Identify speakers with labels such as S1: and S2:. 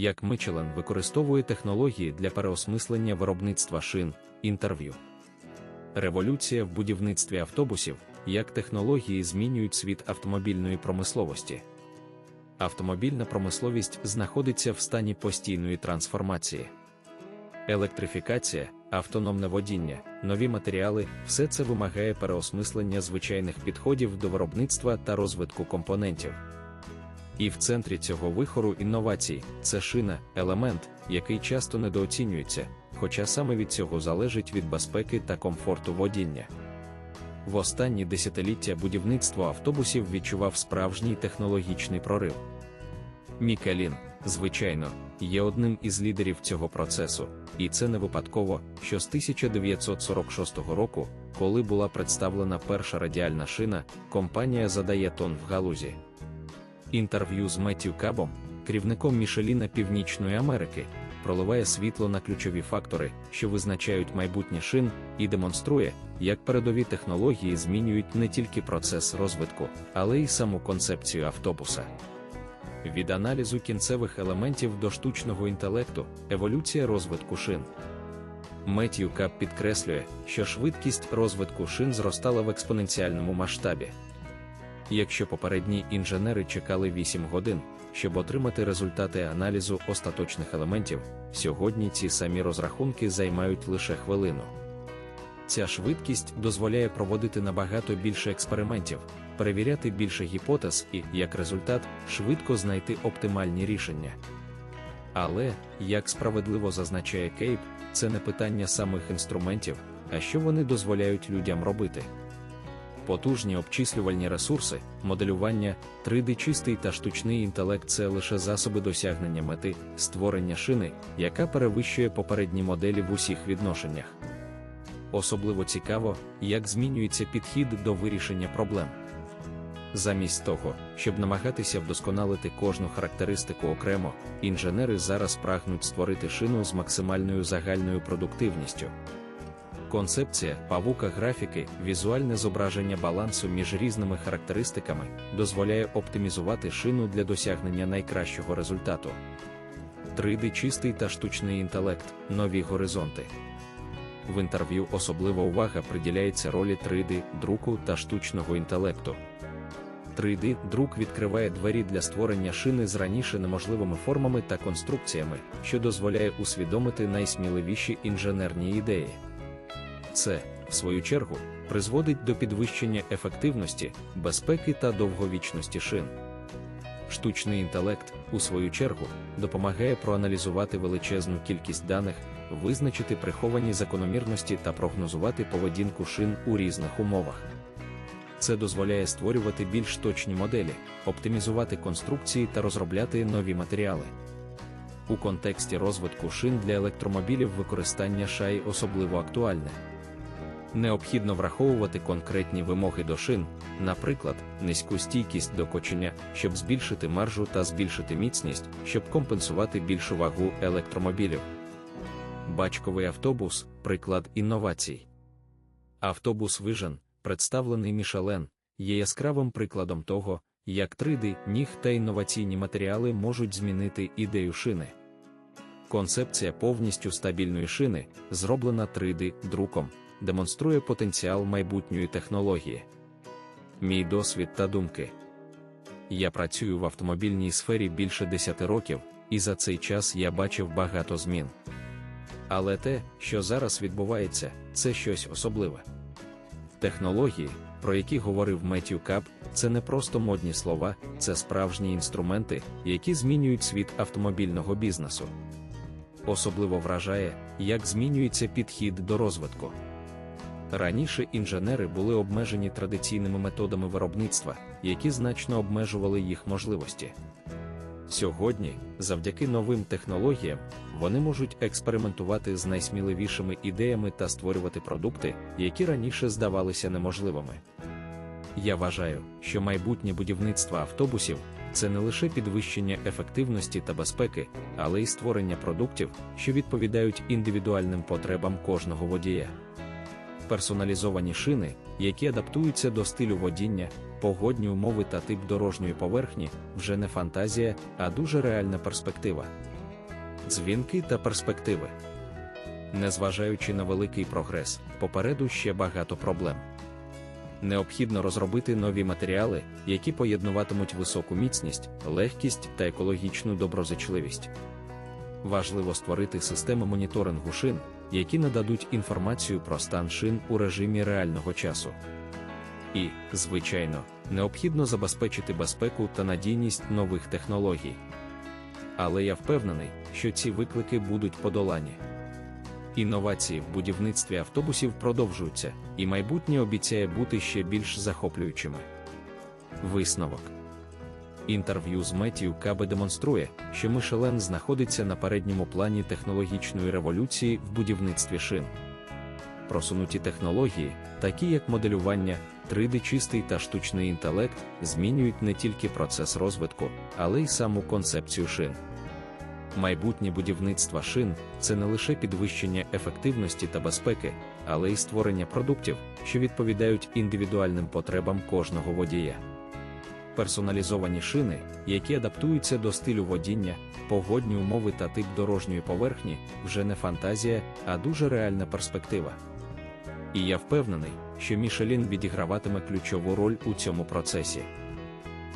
S1: як Мичелен використовує технології для переосмислення виробництва шин, інтерв'ю. Революція в будівництві автобусів, як технології змінюють світ автомобільної промисловості. Автомобільна промисловість знаходиться в стані постійної трансформації. Електрифікація, автономне водіння, нові матеріали все це вимагає переосмислення звичайних підходів до виробництва та розвитку компонентів. І в центрі цього вихору інновацій це шина, елемент, який часто недооцінюється, хоча саме від цього залежить від безпеки та комфорту водіння. В останні десятиліття будівництво автобусів відчував справжній технологічний прорив. Мікелін, звичайно, є одним із лідерів цього процесу, і це не випадково, що з 1946 року, коли була представлена перша радіальна шина, компанія задає тон в галузі. Інтерв'ю з Меттю Кабом, керівником Мішеліна Північної Америки, проливає світло на ключові фактори, що визначають майбутнє шин, і демонструє, як передові технології змінюють не тільки процес розвитку, але й саму концепцію автобуса. Від аналізу кінцевих елементів до штучного інтелекту, еволюція розвитку шин. Меттью Кап підкреслює, що швидкість розвитку шин зростала в експоненціальному масштабі. Якщо попередні інженери чекали 8 годин, щоб отримати результати аналізу остаточних елементів, сьогодні ці самі розрахунки займають лише хвилину. Ця швидкість дозволяє проводити набагато більше експериментів, перевіряти більше гіпотез і, як результат, швидко знайти оптимальні рішення. Але, як справедливо зазначає Кейп, це не питання самих інструментів, а що вони дозволяють людям робити. Потужні обчислювальні ресурси, моделювання, 3D чистий та штучний інтелект це лише засоби досягнення мети, створення шини, яка перевищує попередні моделі в усіх відношеннях. Особливо цікаво, як змінюється підхід до вирішення проблем. Замість того, щоб намагатися вдосконалити кожну характеристику окремо, інженери зараз прагнуть створити шину з максимальною загальною продуктивністю. Концепція павука графіки, візуальне зображення балансу між різними характеристиками дозволяє оптимізувати шину для досягнення найкращого результату. 3D чистий та штучний інтелект, нові горизонти. В інтерв'ю особлива увага приділяється ролі 3D друку та штучного інтелекту. 3D друк відкриває двері для створення шини з раніше неможливими формами та конструкціями, що дозволяє усвідомити найсміливіші інженерні ідеї. Це, в свою чергу, призводить до підвищення ефективності, безпеки та довговічності шин. Штучний інтелект, у свою чергу, допомагає проаналізувати величезну кількість даних, визначити приховані закономірності та прогнозувати поведінку шин у різних умовах. Це дозволяє створювати більш точні моделі, оптимізувати конструкції та розробляти нові матеріали. У контексті розвитку шин для електромобілів використання шай особливо актуальне. Необхідно враховувати конкретні вимоги до шин, наприклад, низьку стійкість до кочення, щоб збільшити маржу та збільшити міцність, щоб компенсувати більшу вагу електромобілів. Бачковий автобус приклад інновацій. Автобус Vision, представлений Мішелен, є яскравим прикладом того, як 3D, ніг та інноваційні матеріали можуть змінити ідею шини. Концепція повністю стабільної шини, зроблена 3D-друком, демонструє потенціал майбутньої технології. Мій досвід та думки. Я працюю в автомобільній сфері більше 10 років, і за цей час я бачив багато змін. Але те, що зараз відбувається, це щось особливе. Технології, про які говорив Меттю Кап, це не просто модні слова, це справжні інструменти, які змінюють світ автомобільного бізнесу. Особливо вражає, як змінюється підхід до розвитку. Раніше інженери були обмежені традиційними методами виробництва, які значно обмежували їх можливості. Сьогодні, завдяки новим технологіям, вони можуть експериментувати з найсміливішими ідеями та створювати продукти, які раніше здавалися неможливими. Я вважаю, що майбутнє будівництво автобусів це не лише підвищення ефективності та безпеки, але й створення продуктів, що відповідають індивідуальним потребам кожного водія. Персоналізовані шини, які адаптуються до стилю водіння, погодні умови та тип дорожньої поверхні, вже не фантазія, а дуже реальна перспектива. дзвінки та перспективи. Незважаючи на великий прогрес, попереду ще багато проблем. Необхідно розробити нові матеріали, які поєднуватимуть високу міцність, легкість та екологічну доброзичливість. Важливо створити системи моніторингу шин, які нададуть інформацію про стан шин у режимі реального часу. І, звичайно, необхідно забезпечити безпеку та надійність нових технологій. Але я впевнений, що ці виклики будуть подолані. Інновації в будівництві автобусів продовжуються, і майбутнє обіцяє бути ще більш захоплюючими. Висновок інтерв'ю з Меттію Кабе демонструє, що Мишелен знаходиться на передньому плані технологічної революції в будівництві шин. Просунуті технології, такі як моделювання, 3D чистий та штучний інтелект, змінюють не тільки процес розвитку, але й саму концепцію шин. Майбутнє будівництво шин це не лише підвищення ефективності та безпеки, але й створення продуктів, що відповідають індивідуальним потребам кожного водія. Персоналізовані шини, які адаптуються до стилю водіння, погодні умови та тип дорожньої поверхні, вже не фантазія, а дуже реальна перспектива. І я впевнений, що Мішелін відіграватиме ключову роль у цьому процесі.